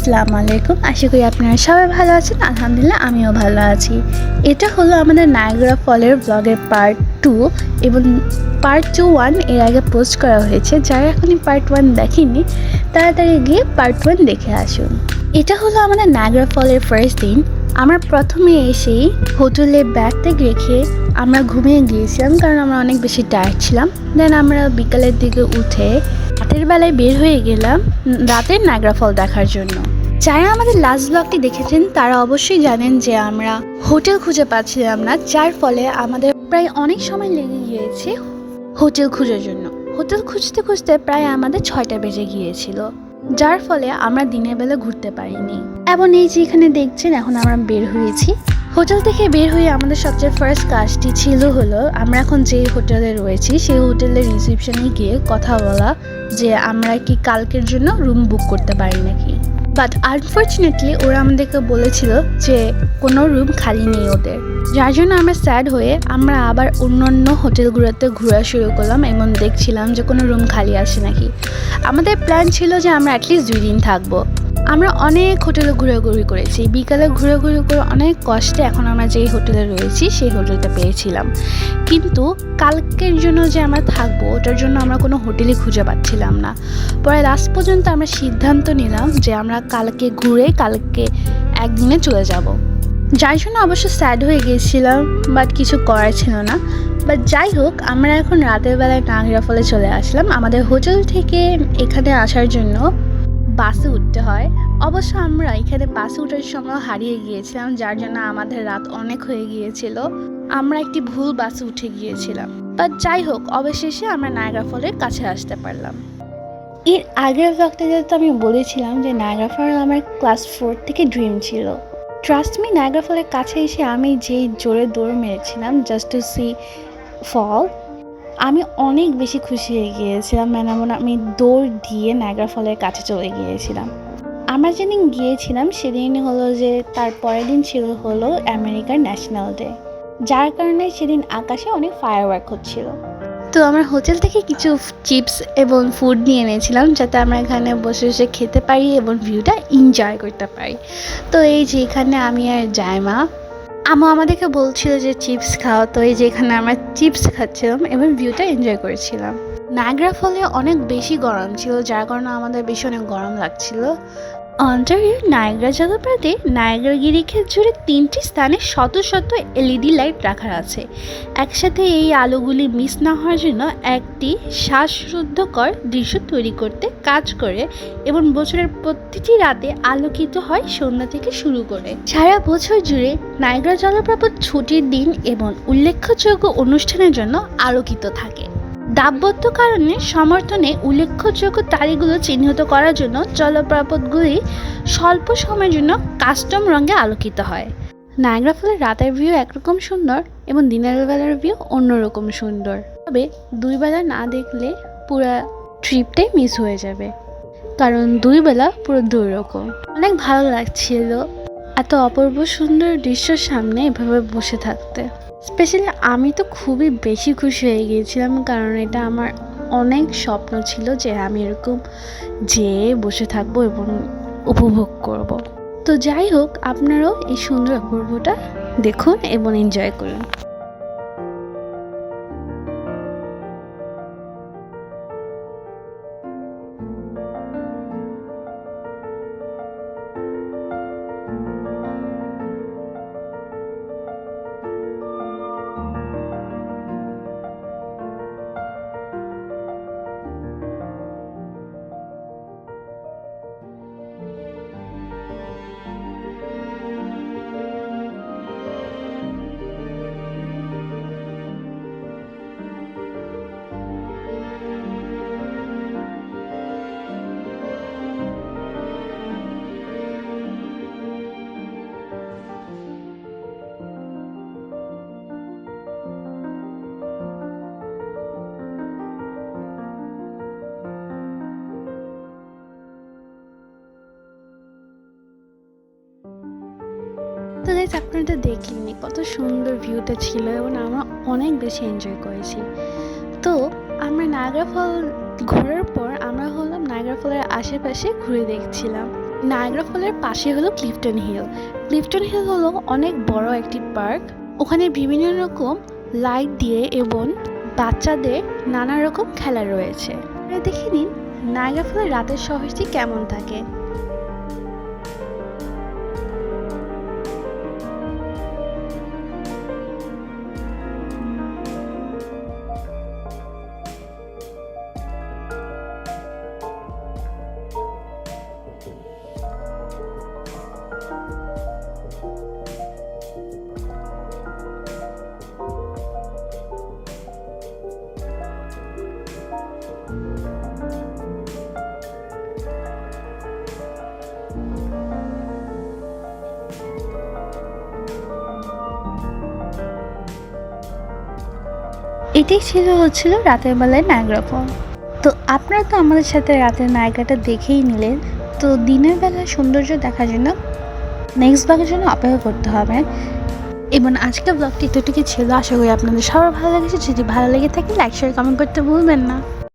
আসসালামু আলাইকুম। আশা করি আপনারা সবাই ভালো আছেন। আলহামদুলিল্লাহ, আমিও ভালো আছি। এটা হলো আমাদের নায়গ্রা ফলের ব্লগের পার্ট টু এবং পার্ট টু ওয়ানের আগে পোস্ট করা হয়েছে। যারা এখনই পার্ট ওয়ান দেখেনি তাড়াতাড়ি গিয়ে পার্ট ওয়ান দেখে আসুন। এটা হলো আমাদের নায়গ্রা ফলের ফার্স্ট দিন। আমরা প্রথমে এসেই হোটেলে ব্যাগ ট্যাগ রেখে আমরা ঘুমিয়ে গিয়েছিলাম কারণ আমরা অনেক বেশি টায়ার্ড ছিলাম। দেন আমরা বিকালের দিকে উঠে রাতের বেলায় বের হয়ে গেলাম। রাতের নাগরা ফল দেখার জন্য। যারা আমাদের লাস্ট ব্লগটি দেখেছেন, তারা অবশ্যই জানেন যে আমরা হোটেল খুঁজে পাচ্ছিলাম না, যার ফলে আমাদের প্রায় অনেক সময় লেগে গিয়েছে হোটেল খোঁজার জন্য। হোটেল খুঁজতে খুঁজতে প্রায় আমাদের ছয়টা বেজে গিয়েছিল, যার ফলে আমরা দিনের বেলা ঘুরতে পারিনি। এবং এই যে এখানে দেখছেন, এখন আমরা বের হয়েছি। হোটেল থেকে বের হয়ে আমাদের সবচেয়ে ফার্স্ট কাজটি ছিল হলো, আমরা এখন যে হোটেলে রয়েছি, সেই হোটেলের রিসেপশনে গিয়ে কথা বলা যে আমরা কি কালকের জন্য রুম বুক করতে পারি নাকি। বাট আনফর্চুনেটলি ওরা আমাদেরকে বলেছিল যে কোনো রুম খালি নেই ওদের। যার জন্য আমরা স্যাড হয়ে আমরা আবার অন্য অন্য হোটেলগুলোতে ঘোরা শুরু করলাম এবং দেখছিলাম যে কোনো রুম খালি আসে নাকি। আমাদের প্ল্যান ছিল যে আমরা অ্যাটলিস্ট দুই দিন থাকব। আমরা অনেক হোটেলে ঘোরাঘুরি করেছি। বিকালে ঘোরাঘুরি করে অনেক কষ্টে এখন আমরা যেই হোটেলে রয়েছি, সেই হোটেলটা পেয়েছিলাম। কিন্তু কালকের জন্য যে আমরা থাকব, ওটার জন্য আমরা কোনো হোটেলই খুঁজে পাচ্ছিলাম না। পরে লাস্ট পর্যন্ত আমরা সিদ্ধান্ত নিলাম যে আমরা কালকে ঘুরে কালকে একদিনে চলে যাব। যার জন্য অবশ্য স্যাড হয়ে গিয়েছিলাম বাট কিছু করার ছিল না। বাট যাই হোক, আমরা এখন রাতের বেলায় নাগরা ফলে চলে আসলাম। আমাদের হোটেল থেকে এখানে আসার জন্য বাসে উঠতে হয়। অবশ্য আমরা এখানে বাসে ওঠার সময় হারিয়ে গিয়েছিলাম, যার জন্য আমাদের রাত অনেক হয়ে গিয়েছিল। আমরা একটি ভুল বাসে উঠে গিয়েছিলাম। বাট যাই হোক, অবশেষে আমরা নায়গ্রা ফলের কাছে আসতে পারলাম। এর আগের ব্লগটাতে তো আমি বলেছিলাম যে নায়গ্রা ফল আমার ক্লাস ফোর থেকে ড্রিম ছিল। ট্রাস্ট মি নায়গ্রা ফলের কাছে এসে আমি যেই জোরে দৌড় মেরেছিলাম জাস্ট টু সি ফল আমি অনেক বেশি খুশি হয়ে গিয়েছিলাম মানে এমন আমি দৌড় দিয়ে নায়গ্রা ফলের কাছে চলে গিয়েছিলাম। আমরা যেদিন গিয়েছিলাম, সেদিন হলো যে তার পরের দিন ছিল হলো আমেরিকার ন্যাশনাল ডে যার কারণে সেদিন আকাশে অনেক ফায়ার ওয়ার্ক হচ্ছিল। তো আমরা হোটেল থেকে কিছু চিপস এবং ফুড নিয়ে এনেছিলাম, যাতে আমরা এখানে বসে বসে খেতে পারি এবং ভিউটা এনজয় করতে পারি। তো এই যে এখানে আমি আর জায়মা আমু আমাদেরকে বলছিল যে চিপস খাও, তো এই যে এখানে আমরা চিপস খাচ্ছিলাম এবং ভিউটা এনজয় করেছিলাম। নাগরা ফলে অনেক বেশি গরম ছিল, যার কারণে আমাদের বেশি অনেক গরম লাগছিল। অন্টারিও নায়গ্রা জলপ্রপাতে নায়গ্রা গিরিখেত জুড়ে তিনটি স্থানে শত শত এলইডি লাইট রাখা আছে। একসাথে এই আলোগুলি মিস না হওয়ার জন্য একটি শ্বাসরুদ্ধকর দৃশ্য তৈরি করতে কাজ করে এবং বছরের প্রতিটি রাতে আলোকিত হয় সন্ধ্যা থেকে শুরু করে। সারা বছর জুড়ে নায়গ্রা জলপ্রপাত ছুটির দিন এবং উল্লেখযোগ্য অনুষ্ঠানের জন্য আলোকিত থাকে। দাব্যত্ব কারণে সমর্থনে উল্লেখযোগ্য তারিখগুলো চিহ্নিত করার জন্য জলপ্রপাতগুলি স্বল্প সময়ের জন্য কাস্টম রঙে আলোকিত হয়। নায়গ্রা ফলের রাতের ভিউ একরকম সুন্দর এবং দিনের বেলার ভিউ অন্যরকম সুন্দর। তবে দুই বেলা না দেখলে পুরো ট্রিপটাই মিস হয়ে যাবে। কারণ দুই বেলা পুরো দুই রকম। অনেক ভালো লাগছিল। এত অপূর্ব সুন্দর দৃশ্যর সামনে এভাবে বসে থাকতে। স্পেশালি আমি তো খুবই বেশি খুশি হয়ে গিয়েছিলাম, কারণ এটা আমার অনেক স্বপ্ন ছিল যে আমি এরকম যেয়ে বসে থাকব এবং উপভোগ করব। তো যাই হোক, আপনারাও এই সুন্দর অপূর্বটা দেখুন এবং এনজয় করুন তো গাইজ আপনারা তো দেখলেনি কত সুন্দর ভিউটা ছিল এবং আমরা অনেক বেশি এনজয় করেছি। তো আমরা নাগরা ফল ঘোরার পর আমরা হলাম নাগরা ফলের আশেপাশে ঘুরে দেখছিলাম। নায়াগ্রা ফলের পাশে হলো ক্লিফটন হিল। ক্লিফটন হিল হলো অনেক বড় একটি পার্ক। ওখানে বিভিন্ন রকম লাইট দিয়ে এবং বাচ্চাদের নানা রকম খেলা রয়েছে। দেখে নিন নায়াগ্রা ফলের রাতের শহরটি কেমন থাকে। এটাই ছিল হচ্ছিল রাতের বেলায় নায়গ্রা ফল তো আপনারা তো আমাদের সাথে রাতের নায়িকাটা দেখেই নিলেন। তো দিনের বেলা সৌন্দর্য দেখার জন্য নেক্সট ব্লগের জন্য অপেক্ষা করতে হবে। এবং আজকের ব্লগটি এতটুকু ছিল। আশা করি আপনাদের সবার ভালো লেগেছে। যদি ভালো লেগে থাকে লাইক শেয়ার কমেন্ট করতে ভুলবেন না।